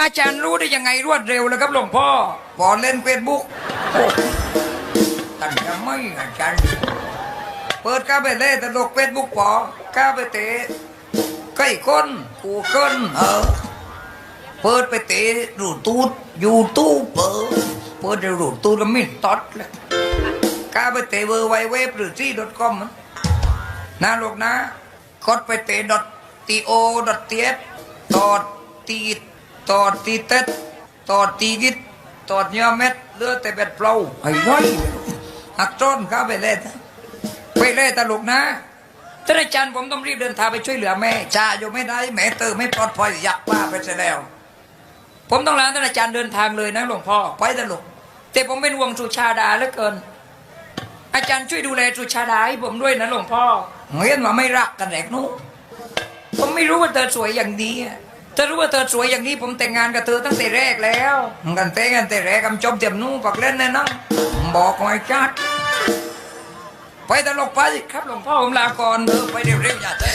อาจารย์รู้ได้ยังไงรวดเร็วแล้วครับหลวงพ่อพอเล่นเฟซบุ๊กตั้งจะไม่อาจารย์ เปิดก้าไปเล่นตลกเฟซบุ๊กปอก้าไปเตะใกล้คนกูเกินเออเปิดไปเตะดูตูดยูทูบเปิดเปิดดูตูดแล้วไม่ตอดเลยก้าไปเตะเวอร์ไวเว็บหรือที่ดอทคอมนะลูกนะกดไปเตะดอททีโอดอทเทียตอดตีด ตอดตีเต็ดตอดตีกิดตอดเนื้อเม็ดเลือดแต่เบ็ดเปล่าไอ้ร้อยหักต้นก้าไปเล่นไปเล่นตลกนะท่านอาจารย์ผมต้องรีบเดินทางไปช่วยเหลือแม่จ้าอยู่ไม่ได้แม่เตอไม่ปลอดภัยอยากป้าไปเสียแล้ว ผมต้องลาท่านอาจารย์เดินทางเลยนะหลวงพ่อไปตลก แต่ผมเป็นห่วงสุชาดาเหลือเกิน อาจารย์ช่วยดูแลสุชาดาให้ผมด้วยนะหลวงพ่อเห็นว่าไม่รักกันแหลกนู้ผมไม่รู้ว่าเธอสวยอย่างนี้อะ ถ้ารู้ว่าเธอสวยอย่างนี้ผมแต่งงานกับเธอตั้งแต่แรกแล้วกันแต่งกันแต่แรกกำจมเต็มนู้ปักเล่นแน่นอนบอกไว้ชัดไปตลกไปครับหลวงพ่อผมลาก่อนเถอไปเร็วๆอย่าแท้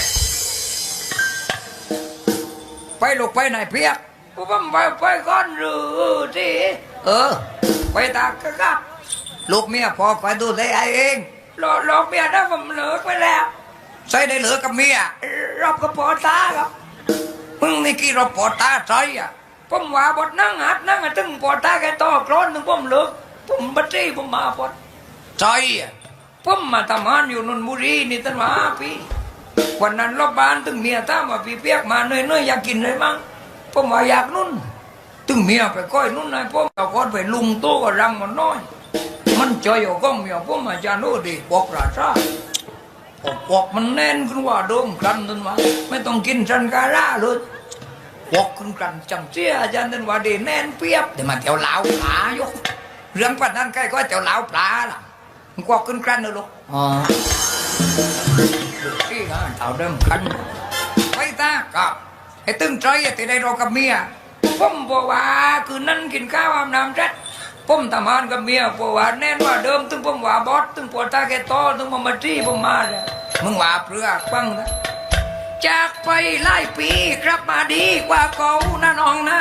ไปลูกไปไหนเพียกผมไปไปก่อนหรือที่เออ ไปตากครับลูกเมียพอคอยดูแลไอ้เองหลอกเมียนะผมเหลือไปแล้วใส่ได้เหลือกับเมียรอบกับปอตาครับ มึงนี่กี่รอบปอตาใส่ะผมว่าบทนั่งหัดนั่งอะตึงปอตาแกต่อกรอนถึงผมเหลือกผมบัตรีผมมาปอดใส่ะผมมาทำงานอยู่นนบุรีนี่ตั้งมาห้าปีวันนั้นรอบบ้านตึงเมียถามว่าพี่เปียกมาเนื่อยอยากกินอะไรมั้งผมว่าอยากนุ่นตึงเมียไปก้อยนุ่นนายผมเอาก้อนไปลุงโตก็รังมันน้อย มันเจอยู่ก้องเมียผมอาจารย์โอ้ดีบอกราชา อกอกมันแน่นขึ้นว่าดมกันนั่นวะไม่ต้องกินชันการ่าเลยบอกขึ้นกันจำเสียอาจารย์นั่นว่าดีแน่นเปียบเดี๋ยวมาเที่ยวเหลาปลาอยู่เรื่องปันนั้นใกล้ก็เที่ยวเหลาปลาล่ะมันกวกขึ้นกันนะลูกอ๋อที่งานเอาเริ่มคันไปตากับไอ้ตึงใจอะที่ได้รอกับเมียผมบอกว่าคืนนั้นกินข้าวอาบน้ำจัด ผมทำงานกับเมียบอกว่าแน่นว่าเดิมตึงผมว่าบอสตึงปวดตาแกโตอตึงมามาจี้ผมมาเลยมึงว่าเปลือกปังนะจากไปหลายปีกลับมาดีกว่าเก่านะน้องนะ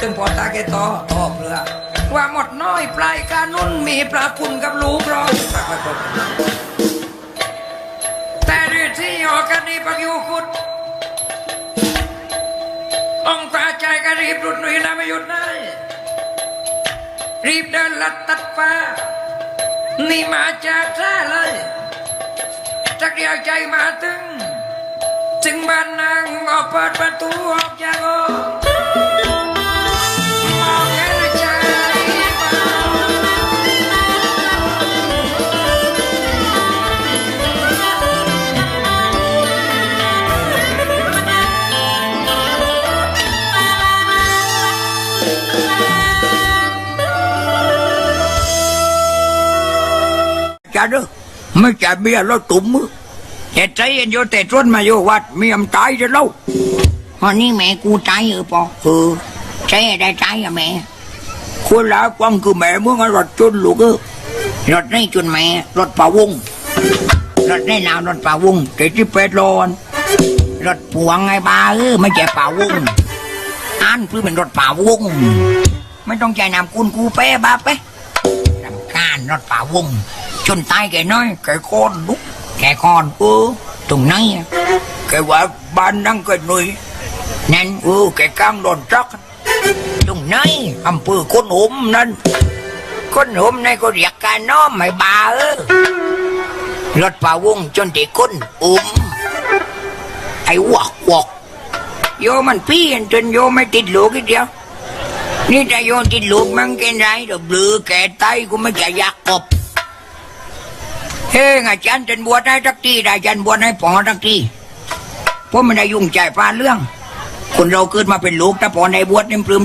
ตึงปวดตาแกโตโตเปลือกว่าหมดน้อยปลายกานุ่นมีพระคุณกับลูกรอยแต่ฤทธิ์ออกกันนี้ปักอยู่คุดองค์กาใจก็รีบรุดหนุ่ยแล้วไม่หยุดได้ รีบเดินลัดตัดฟ้า นี่มาจากท่าเลยจักเดียวใจมาถึง ถึงบ้านนางออกเปิดประตูออกจากโอง จบ้านจ่าเด้อไม่จ่าเบียร์แล้วตุ่มมือแต่ใจเย็นโยแต่ชวนมาโยวัดมีอำตายจะเล่าวันนี้แม่กูใจเออปอเออใจได้ใจอะแม่คนละกวางคือแม่เมื่อไงรถจนลูกเออรถได้จนแม่รถป่าวงรถได้นาวรถป่าวงเจ็ดสิบแปดโลนรถปวงไงบาเออไม่ใช่ป่าวงอ่านเพื่อเป็นรถป่าวง ไม่ต้องใจนามกุลกูเป้บ้าเป้รำคาญรถป่าวง จนตายแกน้อยแกก้อนลุกแกคอนเออตรงไหนอะแกว่าบ้านนั่งกันหน่อยนั่นเออแกกลางโดนจักตรงไหนอำเภอคนหมนั่นคนหมในก็เรียกการน้อมไม่บาเออรถป่าวงจนที่คนอุ้มไอ้วอกวอกโยมันพี่อันจนโยไม่ติดลูกอีกเดียวนี่ถ้าโยติดลูกมันกินไรเดี๋ยวเบลือแกไตกูไม่จะอยากกบ เฮ้ยอาจารย์จันบวชให้ทักทีได้อาจารย์บวชให้ปอทักทีเพราะมันได้ยุ่งใจฟ้าเรื่อง คนเราเกิดมาเป็นลูกถ้าปอในบวชนี่ปลื้ม